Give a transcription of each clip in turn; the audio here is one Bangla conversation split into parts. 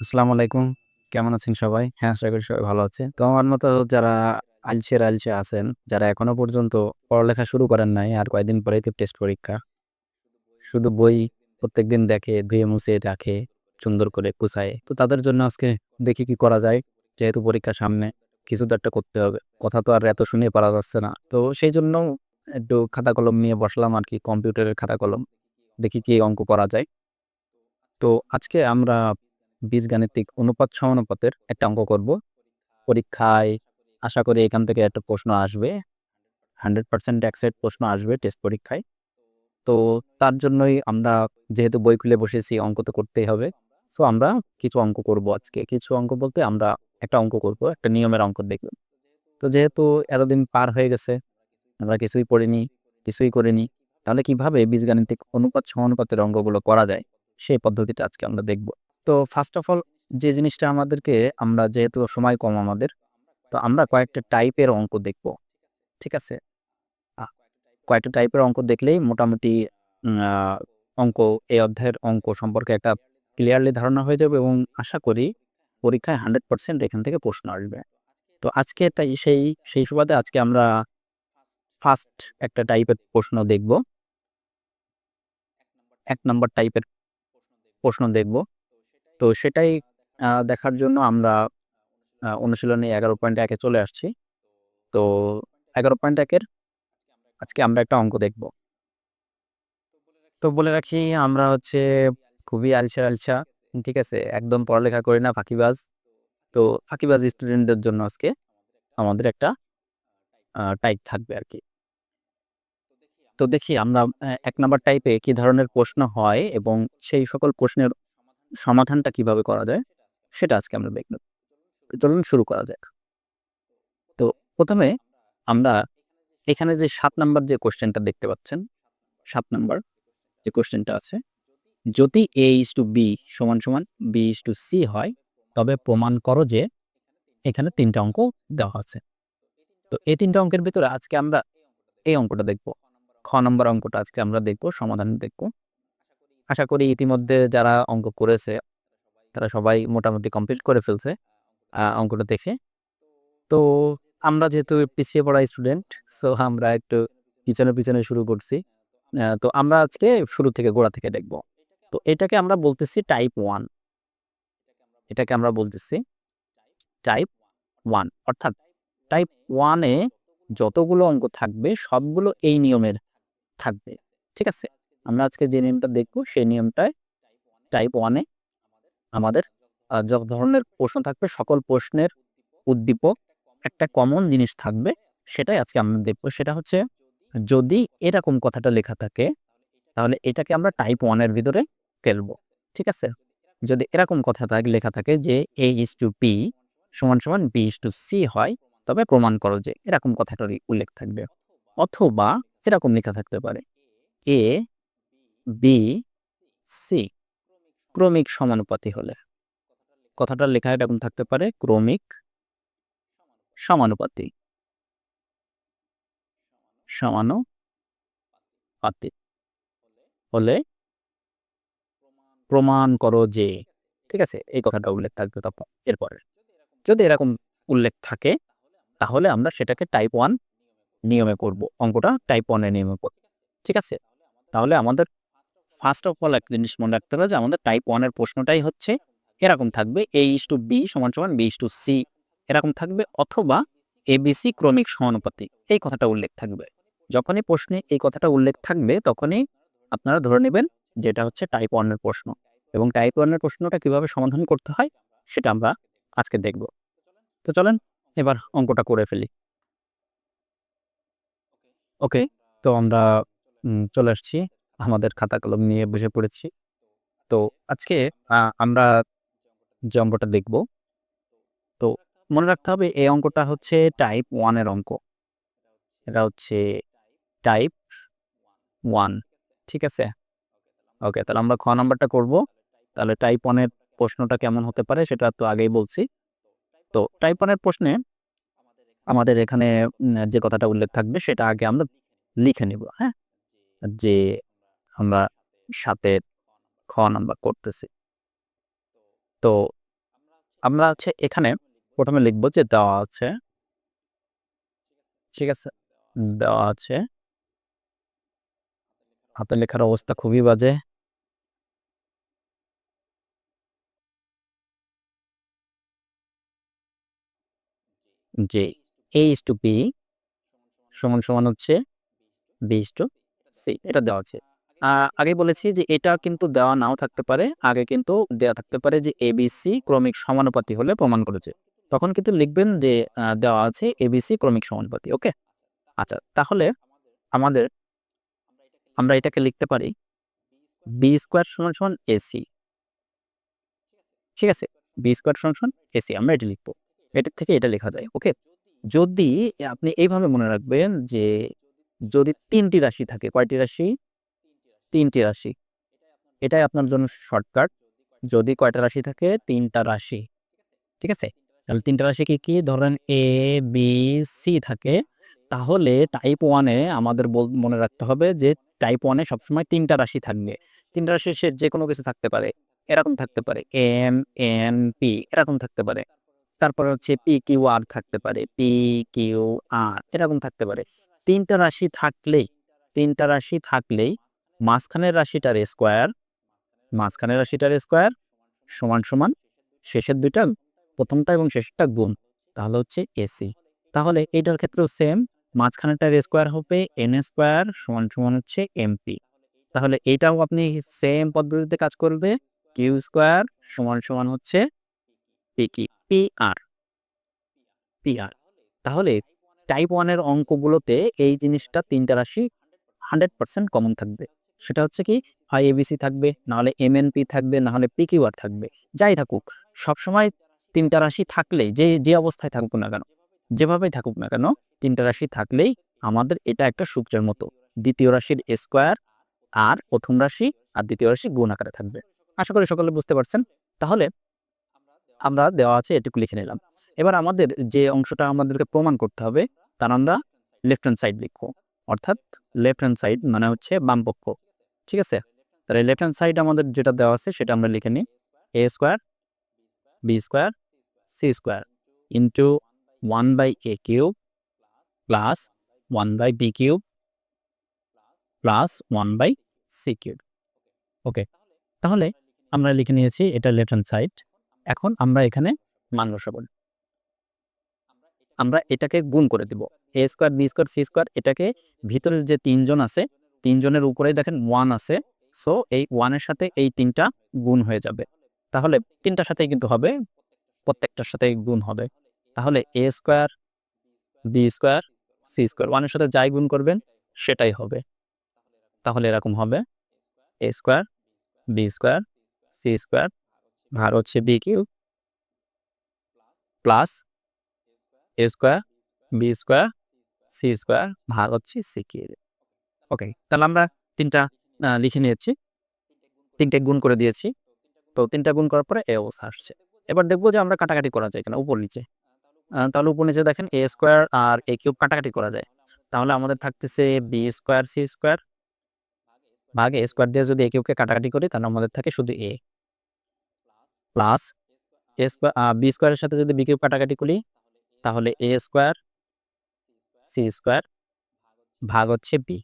আসসালামু আলাইকুম। কেমন আছেন সবাই? হ্যাঁ, আশা করি সবাই ভালো আছে। তো আমার মতো যারা আলসে আলসে আছেন, যারা এখনও পর্যন্ত পড়ালেখা শুরু করেন নাই, আর কয়েকদিন পরেই তো টেস্ট পরীক্ষা। শুধু বই প্রত্যেকদিন দেখে, ধুয়ে মুছে রাখে, সুন্দর করে গুছায়ে। তো তাদের জন্য আজকে দেখি কি করা যায়। যেহেতু পরীক্ষা সামনে, কিছু তো একটা করতে হবে। কথা তো আর এত শুনে পারা যাচ্ছে না। তো সেই জন্য একটু খাতা কলম নিয়ে বসলাম আর কি কম্পিউটারের খাতা কলম। দেখি কি অঙ্ক করা যায়। তো আজকে আমরা বীজগাণিতিক অনুপাত সমানুপাতের একটা অঙ্ক করব। পরীক্ষায় আশা করি এখান থেকে একটা প্রশ্ন আসবে। 100% অ্যাকসেপ্ট প্রশ্ন আসবে টেস্ট পরীক্ষায়। তো তার জন্যই আমরা যেহেতু বই খুলে বসেছি অঙ্ক তো করতেই হবে। সো আমরা কিছু অঙ্ক করব আজকে। কিছু অঙ্ক বলতে আমরা একটা অঙ্ক করব, একটা নিয়মের অঙ্ক দেখব। তো যেহেতু এতদিন পার হয়ে গেছে, আমরা কিছুই পড়িনি, কিছুই করিনি। তাহলে কীভাবে বীজগাণিতিক অনুপাত সমানুপাতের অঙ্কগুলো করা যায়, সেই পদ্ধতিটা আজকে আমরা দেখব। তো ফার্স্ট অফ অল যে জিনিসটা আমাদেরকে আমরা যেহেতু সময় কম আমাদের, তো আমরা কয়েকটা টাইপের অঙ্ক দেখব। ঠিক আছে? কয়েকটা টাইপের অঙ্ক দেখলেই মোটামুটি অঙ্ক এই অধ্যায়ের অঙ্ক সম্পর্কে একটা ক্লিয়ারলি ধারণা হয়ে যাবে এবং আশা করি পরীক্ষায় 100% এখান থেকে প্রশ্ন আসবে। তো আজকে তাই সেই সেই সুবাদে আজকে আমরা ফার্স্ট একটা টাইপের প্রশ্ন দেখব। এক নম্বর টাইপের প্রশ্ন দেখব। তো সেটাই দেখার জন্য আমরা অনুশীলনে এগারো পয়েন্ট একে চলে আসছি। তো এগারো পয়েন্ট একের আজকে আমরা একটা অঙ্ক দেখব। তো বলে রাখি আমরা হচ্ছে খুবই আলসা, আলসা। ঠিক আছে? একদম পড়ালেখা করি না, ফাঁকিবাজ। তো ফাঁকিবাজ স্টুডেন্টদের জন্য আজকে আমাদের একটা টাইপ থাকবে আর কি তো দেখি আমরা এক ১ নাম্বার টাইপে কি ধরনের প্রশ্ন হয় এবং সেই সকল প্রশ্নের সমাধানটা কীভাবে করা যায়, সেটা আজকে আমরা দেখব। চলুন শুরু করা যাক। তো প্রথমে আমরা এখানে যে সাত নাম্বার যে কোয়েশ্চেনটা দেখতে পাচ্ছেন, সাত নাম্বার যে কোয়েশ্চেনটা আছে, যদি A is to B সমান, সমান বি is টু সি হয়, তবে প্রমাণ করো যে এখানে ৩ টা অঙ্ক দেওয়া আছে। তো এই ৩ টা অঙ্কের ভিতরে আজকে আমরা এই অঙ্কটা দেখব। খ নম্বর অঙ্কটা আজকে আমরা দেখব, সমাধান দেখব। আশা করি ইতিমধ্যে যারা অঙ্ক করেছে, তারা সবাই মোটামুটি কমপ্লিট করে ফেলছে অঙ্কটা দেখে। তো আমরা যেহেতু পিছিয়ে পড়া স্টুডেন্ট, সো আমরা একটু পিছনে, পিছনে শুরু করছি। তো আমরা আজকে শুরু থেকে গোড়া থেকে দেখব। তো এটাকে আমরা বলতেছি টাইপ ওয়ান এটাকে আমরা বলতেছি টাইপ ওয়ান অর্থাৎ টাইপ 1 এ যতগুলো অঙ্ক থাকবে সবগুলো এই নিয়মের থাকবে। ঠিক আছে? আমরা আজকে যে নিয়মটা দেখব সেই নিয়মটায় টাইপ ওয়ানে আমাদের যত ধরনের প্রশ্ন থাকবে সকল প্রশ্নের উদ্দীপক একটা কমন জিনিস থাকবে। সেটাই আজকে আমরা দেখব। সেটা হচ্ছে যদি এরকম কথাটা লেখা থাকে, তাহলে এটাকে আমরা টাইপ ওয়ানের ভিতরে ফেলব। ঠিক আছে? যদি এরকম কথা থাক লেখা থাকে যে A is to B সমান, সমান বি is টু সি হয়, তবে প্রমাণ করো যে এরকম কথাটারই উল্লেখ থাকবে। অথবা এরকম লেখা থাকতে পারে A, B, C ক্রমিক সমানুপাতি হলে। কথাটার লেখা এরকম থাকতে পারে ক্রমিক সমানুপাতি। সমানুপাতি হলে প্রমাণ করো যে ঠিক আছে? এই কথাটা উল্লেখ থাকবে তখন এরপরে। যদি এরকম উল্লেখ থাকে, তাহলে আমরা সেটাকে টাইপ 1 নিয়মে করব। অঙ্কটা টাইপ 1 এর নিয়মে করব। ঠিক আছে? তাহলে আমাদের ফার্স্ট অফ অল একটা জিনিস মনে রাখতে হবে যে আমাদের টাইপ 1 এর প্রশ্নটাই হচ্ছে এরকম থাকবে A is to B সমান, সমান B is to C এরকম থাকবে অথবা ABC ক্রমিক সমানুপাতি এই কথাটা উল্লেখ থাকবে। যখনই প্রশ্নে এই কথাটা উল্লেখ থাকবে তখনই আপনারা ধরে নেবেন যে এটা হচ্ছে টাইপ ওয়ানের প্রশ্ন এবং টাইপ 1 এর প্রশ্নটা কীভাবে সমাধান করতে হয় সেটা আমরা আজকে দেখব। তো চলেন এবার অঙ্কটা করে ফেলি। ওকে, তো আমরা চলে আসছি। আমাদের খাতা কলম নিয়ে বসে পড়েছি। তো আজকে আমরা যে অঙ্কটা দেখব তো মনে রাখতে হবে এই অঙ্কটা হচ্ছে টাইপ ওয়ানের অঙ্ক। এটা হচ্ছে টাইপ ওয়ান ঠিক আছে? ওকে, তাহলে আমরা খ নাম্বারটা করব। তাহলে টাইপ 1 এর প্রশ্নটা কেমন হতে পারে সেটা তো আগেই বলছি। তো টাইপ 1 এর প্রশ্নে আমাদের এখানে যে কথাটা উল্লেখ থাকবে সেটা আগে আমরা লিখে নিব, হ্যাঁ? যে আমরা ৭ এর খ নাম্বার করতেছি। তো আমরা হচ্ছে এখানে প্রথমে লিখব যে দেওয়া আছে। ঠিক আছে? দেওয়া আছে। হাতের লেখার অবস্থা খুবই বাজে। যে এ ইস টু পি সমান সমান হচ্ছে বি ইস টু সি এটা দেওয়া আছে। আগে বলেছি যে এটা কিন্তু দেওয়া নাও থাকতে পারে, আগে কিন্তু দেওয়া থাকতে পারে যে এবিসি ক্রমিক সমানুপাতি হলে প্রমাণ করেছে। তখন কিন্তু লিখবেন যে দেওয়া আছে এবিসি ক্রমিক সমানুপাতি, ওকে? আচ্ছা তাহলে আমাদের, আমরা এটাকে লিখতে পারি বি স্কোয়ার সমান সমান এসি ঠিক আছে? বি স্কোয়ার সমান সমান এসি আমরা এটা লিখব। এটার থেকে এটা লেখা যায়, ওকে? যদি আপনি এইভাবে মনে রাখবেন যে যদি তিনটি রাশি থাকে, কয়টি রাশি? তিনটি রাশি। এটাই আপনার জন্য শর্টকাট যদি কয়টা রাশি থাকে, তিনটা রাশি। ঠিক আছে? তাহলে তিনটা রাশি কি? কি ধরেন এ বি সি থাকে। তাহলে টাইপ ওয়ানে আমাদের বল, মনে রাখতে হবে যে টাইপ ওয়ানে সবসময় তিনটা রাশি থাকবে। তিনটা রাশি সে যে কোনো কিছু থাকতে পারে। এরকম থাকতে পারে। এম এন পি এরকম থাকতে পারে। তারপরে হচ্ছে পি কিউ আর থাকতে পারে। পি কিউ আর এরকম থাকতে পারে। তিনটা রাশি থাকলেই, তিনটা রাশি থাকলেই মাঝখানের রাশিটার স্কোয়ার মাঝখানের রাশিটার স্কোয়ার সমান সমান শেষের দুইটা, প্রথমটা এবং শেষেরটা গুণ, তাহলে হচ্ছে এসি তাহলে এইটার ক্ষেত্রেও সেম মাঝখানেটার স্কোয়ার হবে এন স্কোয়ার সমান সমান হচ্ছে এমপি তাহলে এইটাও আপনি সেম পদ্ধতিতে কাজ করবে কিউ স্কোয়ার সমান সমান হচ্ছে পি কি? পি আর পি আর তাহলে টাইপ ওয়ানের অঙ্কগুলোতে এই জিনিসটা তিনটা রাশি হান্ড্রেড পার্সেন্ট কমন থাকবে। সেটা হচ্ছে কি হয় এবিসি থাকবে, নাহলে এমএনপি থাকবে, নাহলে পিকিউআর থাকবে। যাই থাকুক, সবসময় তিনটা রাশি থাকলেই, যে যে অবস্থায় থাকুক না কেন, যেভাবেই থাকুক না কেন, তিনটা রাশি থাকলেই আমাদের এটা একটা সূত্রের মতো। দ্বিতীয় রাশির স্কোয়ার আর প্রথম রাশি আর দ্বিতীয় রাশি গুণ আকারে থাকবে। আশা করি সকলে বুঝতে পারছেন? তাহলে আমরা দেওয়া আছে এটুকু লিখে নিলাম। এবার আমাদের যে অংশটা আমাদেরকে প্রমাণ করতে হবে, তার আমরা লেফট হ্যান্ড সাইড লিখব। অর্থাৎ লেফট হ্যান্ড সাইড মানে হচ্ছে বামপক্ষ ঠিক আছে? তাহলে লেফট হ্যান্ড সাইড আমাদের যেটা দেওয়া আছে সেটা আমরা লিখে নিই A square B square C square into one by A cube plus one by B cube plus one by C cube okay তাহলে আমরা লিখে নিয়েছি এটা লেফট হ্যান্ড সাইড এখন আমরা এখানে মান বসাবো। আমরা এটাকে গুণ করে দিব। A square B square C square এটাকে ভিতরের যে তিনজন আছে, তিনজনের উপরেই দেখেন ওয়ান আছে। সো এই ওয়ানের সাথে এই তিনটা গুণ হয়ে যাবে। তাহলে তিনটার সাথেই কিন্তু হবে, প্রত্যেকটার সাথে গুণ হবে। তাহলে A square B square C square ওয়ানের সাথে যাই গুণ করবেন, সেটাই হবে। তাহলে এরকম হবে A square B square C square ভার হচ্ছে B cube plus A square B square C square ভাগ হচ্ছে সি কিউ ওকে তাহলে আমরা তিনটা লিখে নিয়েছি। তিনটে গুণ করে দিয়েছি। তো তিনটা গুণ করার পরে এ অবস্থা আসছে। এবার দেখব যে আমরা কাটাকাটি করা যায় কিনা উপর নিচে। তাহলে উপর নিচে দেখেন A square R A cube কাটাকাটি করা যায়। তাহলে আমাদের থাকতেছে বি স্কোয়ার সি স্কোয়ার ভাগ এ স্কোয়ার দিয়ে যদি এ কিউবকে কাটাকাটি করি, তাহলে আমাদের থাকে শুধু A plus A square B স্কোয়ারের সাথে যদি বি কিউব কাটাকাটি করি তাহলে এ স্কোয়ার সি স্কোয়ার ভাগ হচ্ছে বি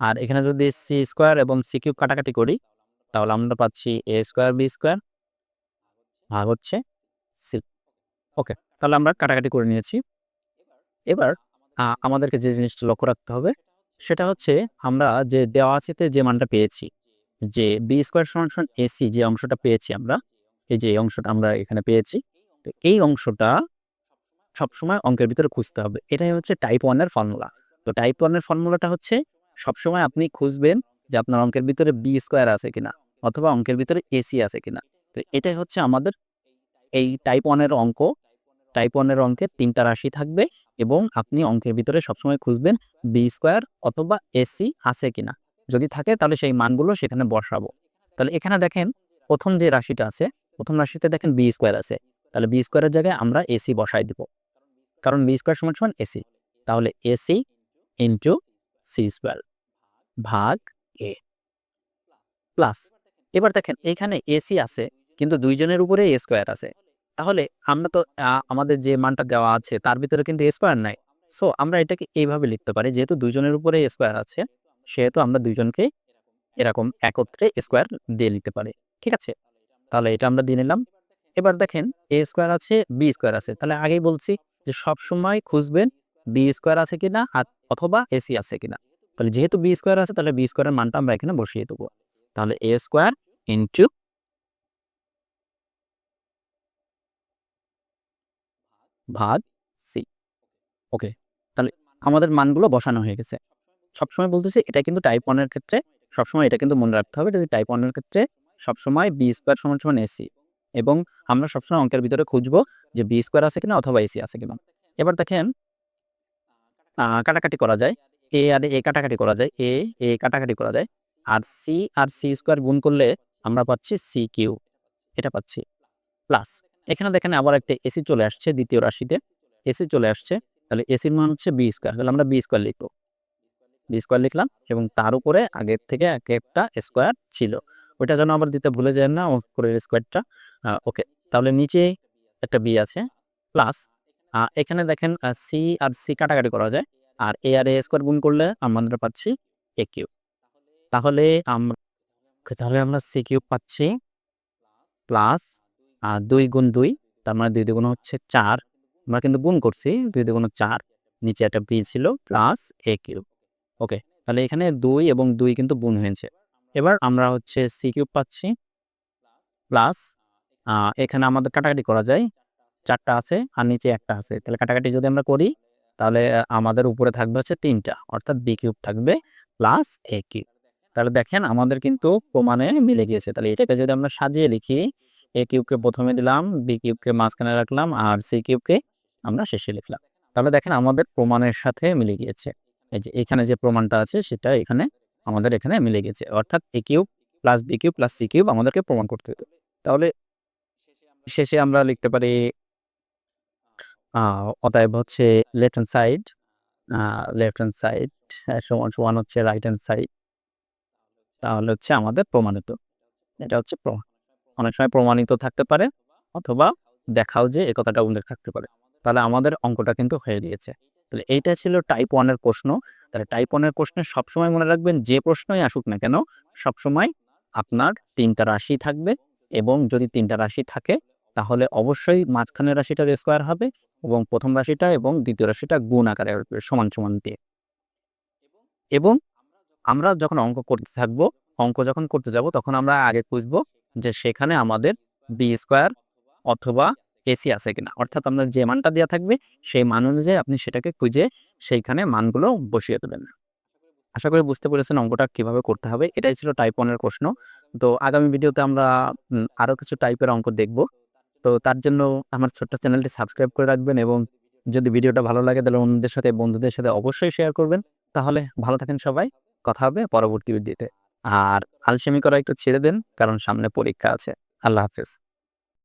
আর এখানে যদি সি স্কোয়ার এবং সি কিউব কাটাকাটি করি, তাহলে আমরা পাচ্ছি এ স্কোয়ার বি স্কোয়ার ভাগ হচ্ছে সি ওকে, তাহলে আমরা কাটাকাটি করে নিয়েছি। এবার আমাদেরকে যে জিনিসটা লক্ষ্য রাখতে হবে, সেটা হচ্ছে আমরা যে দেওয়া আছেতে যে মানটা পেয়েছি, যে বি স্কোয়ার সমান এসি যে অংশটা পেয়েছি আমরা, এই যে অংশটা আমরা এখানে পেয়েছি, তো এই অংশটা সবসময় অঙ্কের ভিতরে খুঁজতে হবে। এটাই হচ্ছে টাইপ ওয়ানের ফর্মুলা তো টাইপ ওয়ানের ফর্মুলাটা হচ্ছে সবসময় আপনি খুঁজবেন যে আপনার অঙ্কের ভিতরে বি স্কোয়ার আছে কিনা অথবা অঙ্কের ভিতরে এসি আছে কিনা। তো এটাই হচ্ছে আমাদের এই টাইপ ওয়ানের অঙ্ক। টাইপ ওয়ানের অঙ্কে তিনটা রাশি থাকবে এবং আপনি অঙ্কের ভিতরে সবসময় খুঁজবেন বি স্কোয়ার অথবা এসি আছে কিনা। যদি থাকে তাহলে সেই মানগুলো সেখানে বসাবো। তাহলে এখানে দেখেন প্রথম যে রাশিটা আছে, প্রথম রাশিতে দেখেন বি স্কোয়ার আছে। তাহলে বি স্কোয়ারের জায়গায় আমরা এসি বসাই দিব। কারণ বি স্কোয়ার সমান সমান এসি তাহলে এসি ইন্টু সি স্কোয়ার ভাগ এ প্লাস এবার দেখেন এখানে এসি আছে কিন্তু দুইজনের উপরে এ স্কোয়ার আছে তাহলে আমরা তো আমাদের যে মানটা দেওয়া আছে তার ভিতরে কিন্তু a স্কোয়ার নাই। সো আমরা এটাকে এইভাবে লিখতে পারি যেহেতু ২ জনের উপরে স্কোয়ার আছে, সেহেতু আমরা ২ জনকে এরকম একত্রে স্কোয়ার দিয়ে লিখতে পারি। ঠিক আছে? তাহলে এটা আমরা দিয়ে নিলাম। এবার দেখেন এ স্কোয়ার আছে, বি স্কোয়ার আছে। তাহলে আগেই বলছি যে সবসময় খুঁজবেন বি স্কোয়ার আছে কিনা অথবা ac আছে কিনা। তাহলে যেহেতু বি স্কোয়ার আছে, তাহলে বি স্কোয়ারের মানটা আমরা এখানে বসিয়ে দেবো। তাহলে এ স্কোয়ার ইনটু ভাগ সি ওকে। তাহলে আমাদের মানগুলো বসানো হয়ে গেছে। সবসময় বলতেছি, এটা কিন্তু টাইপ 1 এর ক্ষেত্রে, সবসময় এটা কিন্তু মনে রাখতে হবে। এটা টাইপ 1 এর ক্ষেত্রে সবসময় বি স্কোয়ার সমান সমান ac এবং আমরা সবসময় অঙ্কের ভিতরে খুঁজবো যে বি স্কোয়ার আছে কিনা অথবা এসি আছে কিনা। এবার দেখেন কাটাকাটি করা যায়। এ আর এ কাটাকাটি করা যায়। এ এ কাটাকাটি করা যায়। আর সি আর সি স্কোয়ার গুণ করলে আমরা পাচ্ছি সি কিউ এটা পাচ্ছি। প্লাস এখানে দেখেন আবার একটা এসি চলে আসছে দ্বিতীয় রাশিতে। এসি চলে আসছে। তাহলে এসির মান হচ্ছে বি স্কোয়ার। তাহলে আমরা বি স্কোয়ার লিখব। বি স্কোয়ার লিখলাম এবং তার উপরে আগের থেকে এক একটা স্কোয়ার ছিল। ওইটা যেন আবার দিতে ভুলে যায় না উপরের স্কোয়ারটা। ওকে। তাহলে নিচে একটা b আছে প্লাস এখানে দেখেন সি আর সি কাটাকাটি করা যায়। আর এ আর এ স্কোয়ার গুণ করলে আমরা পাচ্ছি এ কিউব। তাহলে আমরা তাহলে আমরা সি কিউব পাচ্ছি প্লাস ২ গুণ দুই, তার মানে ২ দুগুণ হচ্ছে চার আমরা কিন্তু গুণ করছি ২ দুগুণ চার, নিচে একটা b ছিল প্লাস a কিউব। ওকে। তাহলে এখানে দুই এবং দুই কিন্তু গুণ হয়েছে। এবার আমরা হচ্ছে c কিউব পাচ্ছি প্লাস এখানে আমাদের কাটাকাটি করা যায়। চারটা আছে আর নিচে একটা আছে। তাহলে কাটাকাটি যদি আমরা করি তাহলে আমাদের উপরে থাকবে হচ্ছে তিনটা অর্থাৎ বি কিউব থাকবে প্লাস a কিউব। তাহলে দেখেন আমাদের কিন্তু প্রমাণে মিলে গিয়েছে। তাহলে এটাকে যদি আমরা সাজিয়ে লিখি a কিউবকে প্রথমে দিলাম, বি কিউবকে মাঝখানে রাখলাম আর c কিউবকে আমরা শেষে লিখলাম। তাহলে দেখেন আমাদের প্রমাণের সাথে মিলে গিয়েছে। এই যে এখানে যে প্রমাণটা আছে সেটা এখানে আমাদের এখানে মিলে গেছে। অর্থাৎ A cube plus b cube plus c cube আমাদেরকে প্রমাণ করতে হবে। তাহলে শেষে আমরা লিখতে পারি অতএব হচ্ছে left hand side left hand side সমান সমান হচ্ছে রাইট হ্যান্ড সাইড। তাহলে হচ্ছে আমাদের প্রমাণিত। এটা হচ্ছে প্রমাণ। অনেক সময় প্রমাণিত থাকতে পারে অথবা দেখাও যে এ কথাটা উল্লেখ থাকতে পারে। তাহলে আমাদের অঙ্কটা কিন্তু হয়ে গিয়েছে। তাহলে এইটা ছিল টাইপ 1 এর প্রশ্ন। তাহলে টাইপ 1 এর প্রশ্নে সবসময় মনে রাখবেন যে প্রশ্নই আসুক না কেন সবসময় আপনার তিনটা রাশি থাকবে এবং যদি তিনটা রাশি থাকে তাহলে অবশ্যই মাঝখানের রাশিটার স্কোয়ার হবে এবং প্রথম রাশিটা এবং দ্বিতীয় রাশিটা গুণ আকারে সমান, সমান দিয়ে। এবং আমরা যখন অঙ্ক করতে থাকব, অঙ্ক যখন করতে যাব তখন আমরা আগে খুঁজবো যে সেখানে আমাদের বি স্কোয়ার অথবা ac আছে কিনা। অর্থাৎ আপনার যে মানটা দেয়া থাকবে, সেই মান অনুযায়ী আপনি সেটাকে খুঁজে সেইখানে মানগুলো বসিয়ে দেবেন। আশা করি বুঝতে পেরেছেন অঙ্কটা কীভাবে করতে হবে। এটাই ছিল টাইপ 1 এর প্রশ্ন। তো আগামী ভিডিওতে আমরা, উম, আরও কিছু টাইপের অঙ্ক দেখব। তো তার জন্য আমার ছোট্ট চ্যানেলটি সাবস্ক্রাইব করে রাখবেন এবং যদি ভিডিওটা ভালো লাগে, তাহলে অন্যদের সাথে, বন্ধুদের সাথে অবশ্যই শেয়ার করবেন। তাহলে ভালো থাকেন সবাই। কথা হবে পরবর্তী ভিডিওতে। আর আলসেমি করা একটু ছেড়ে দেন, কারণ সামনে পরীক্ষা আছে। আল্লাহ হাফেজ।